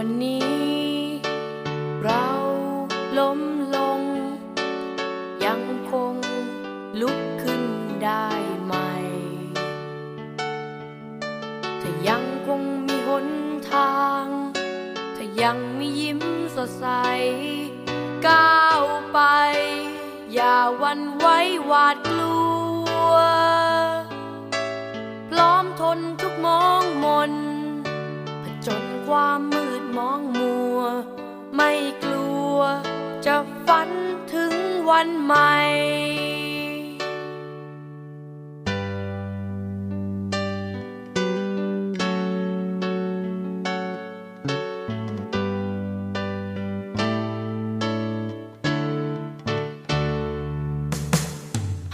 วันนี้ เราล้มลง ยังคงลุกขึ้นได้ใหมถ้ายังคงมีหนทาง ถ้ายังมียิ้มสดใส ก้าวไป อย่าวันไว้หวาดกลัว พร้อมทนทุกมองมนผจญความ มองมัว ไม่กลัว จะฝันถึงวันใหม่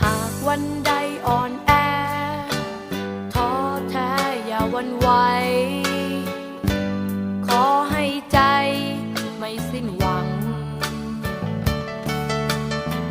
หากวันใดอ่อนแอ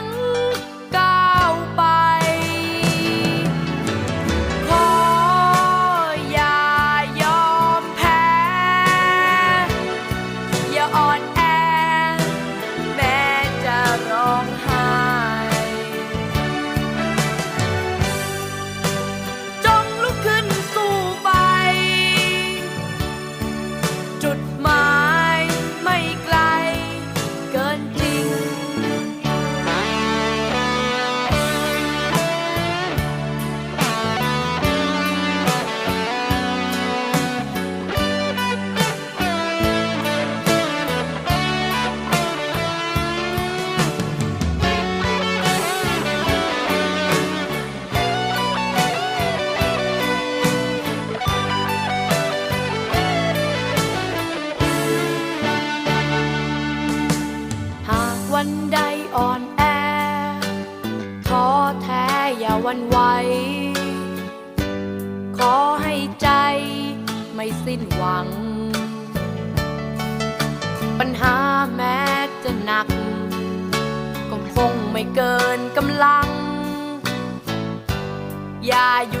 ง เกิ วันใดอ่อนแอท้อแท้อย่าวันไหว ขอให้ใจไม่สิ้นหวัง ปัญหาแม้จะหนัก ก็คงไม่เกินกำลัง อย่าหยุด